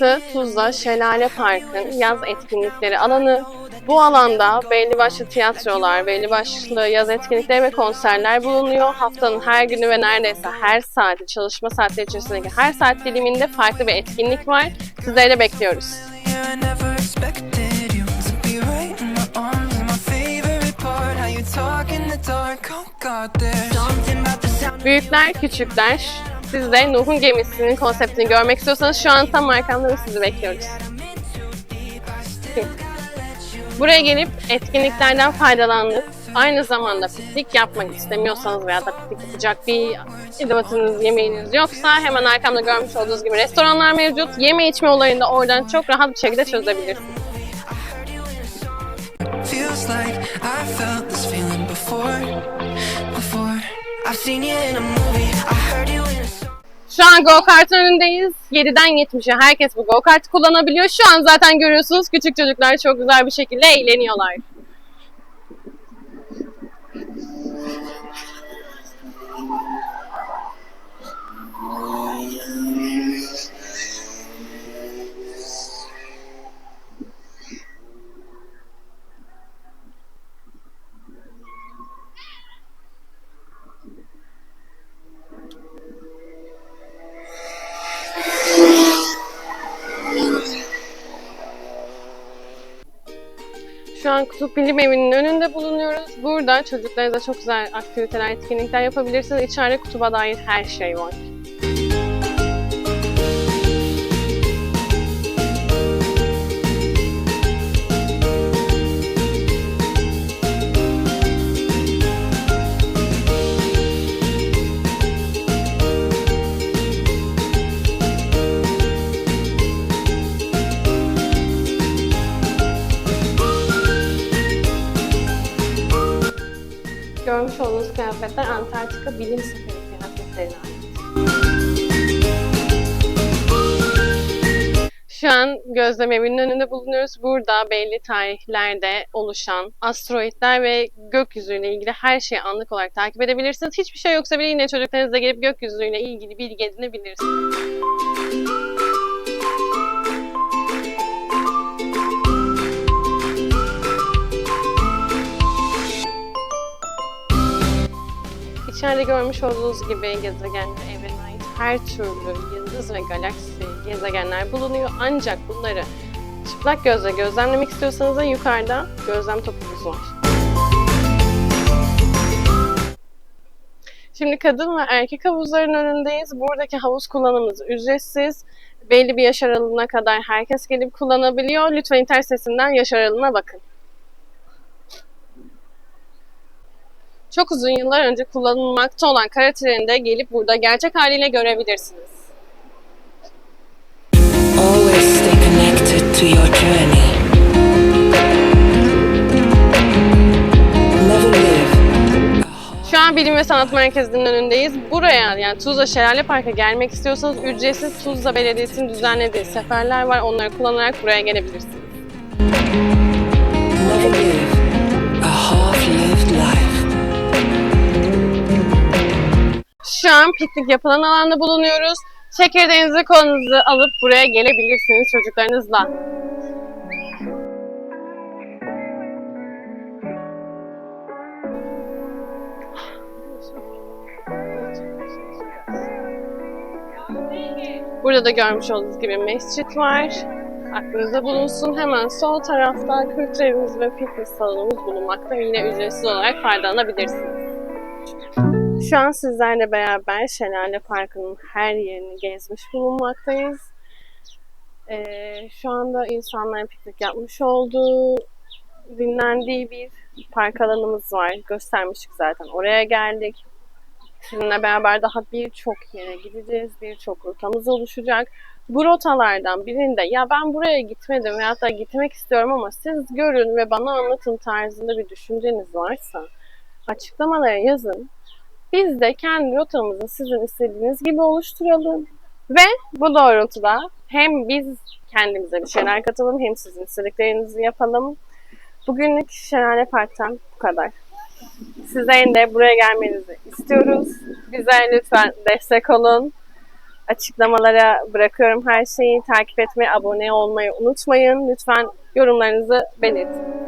Burası Tuzla Şelale Park'ın yaz etkinlikleri alanı. Bu alanda belli başlı tiyatrolar, belli başlı yaz etkinlikleri ve konserler bulunuyor. Haftanın her günü ve neredeyse her saati, çalışma saatleri içerisindeki her saat diliminde farklı bir etkinlik var. Sizleri de bekliyoruz. Büyükler, küçükler, siz de Nuh'un gemisinin konseptini görmek istiyorsanız şu an tam arkamda sizi bekliyoruz. Buraya gelip etkinliklerden faydalanıp aynı zamanda piknik yapmak istemiyorsanız veya da piknik yapacak bir edevatınız, yemeğiniz yoksa hemen arkamda görmüş olduğunuz gibi restoranlar mevcut. Yeme içme olayını da oradan çok rahat bir şekilde çözebilirsiniz. Feels like I felt this feeling before, before. I've seen you in a movie. Şu an go-kartın önündeyiz. 7'den 70'e herkes bu go-kartı kullanabiliyor. Şu an zaten görüyorsunuz küçük çocuklar çok güzel bir şekilde eğleniyorlar. An Kutup Bilim Evi'nin önünde bulunuyoruz. Burada çocuklarınıza çok güzel aktiviteler, etkinlikler yapabilirsiniz. İçeride kutuba dair her şey var. Kıyafetler Antarktika Bilim Seferi kıyafetlerine ait. Şu an gözlem evinin önünde bulunuyoruz. Burada belli tarihlerde oluşan asteroidler ve gökyüzüyle ilgili her şeyi anlık olarak takip edebilirsiniz. Hiçbir şey yoksa bile yine çocuklarınızla gelip gökyüzüyle ilgili bilgi edinebilirsiniz. İçeride görmüş olduğunuz gibi gezegen ve evrene ait her türlü yıldız ve galaksi, gezegenler bulunuyor. Ancak bunları çıplak gözle gözlemlemek istiyorsanız da yukarıda gözlem topumuz var. Şimdi kadın ve erkek havuzların önündeyiz. Buradaki havuz kullanımımız ücretsiz. Belli bir yaş aralığına kadar herkes gelip kullanabiliyor. Lütfen internet sitesinden yaş aralığına bakın. Çok uzun yıllar önce kullanılmakta olan kara treni de gelip burada gerçek haliyle görebilirsiniz. Always stay connected to your journey. Şu an Bilim ve Sanat Merkezi'nin önündeyiz. Buraya yani Tuzla Şelale Park'a gelmek istiyorsanız ücretsiz Tuzla Belediyesi'nin düzenlediği seferler var. Onları kullanarak buraya gelebilirsiniz. Şu an piknik yapılan alanda bulunuyoruz. Çekirdeğinizi kolunuzu alıp buraya gelebilirsiniz çocuklarınızla. Burada da görmüş olduğunuz gibi mescit var. Aklınızda bulunsun. Hemen sol tarafta kültürevimiz ve fitness salonumuz bulunmakta. Yine ücretsiz olarak faydalanabilirsiniz. Şu an sizlerle beraber Şelale Parkı'nın her yerini gezmiş bulunmaktayız. Ee, şu anda insanların piknik yapmış olduğu, dinlendiği bir park alanımız var. Göstermiştik zaten. Oraya geldik. Sizinle beraber daha birçok yere gideceğiz. Birçok rotamız oluşacak. Bu rotalardan birinde ya ben buraya gitmedim veyahut da gitmek istiyorum ama siz görün ve bana anlatın tarzında bir düşünceniz varsa açıklamalara yazın. Biz de kendi rotamızı sizin istediğiniz gibi oluşturalım. Ve bu doğrultuda hem biz kendimize bir şeyler katalım hem sizin istediklerinizi yapalım. Bugünlük Şelale Park'tan bu kadar. Sizlerin de buraya gelmenizi istiyoruz. Bize lütfen destek olun. Açıklamalara bırakıyorum her şeyi. Takip etmeyi, abone olmayı unutmayın. Lütfen yorumlarınızı belirtin.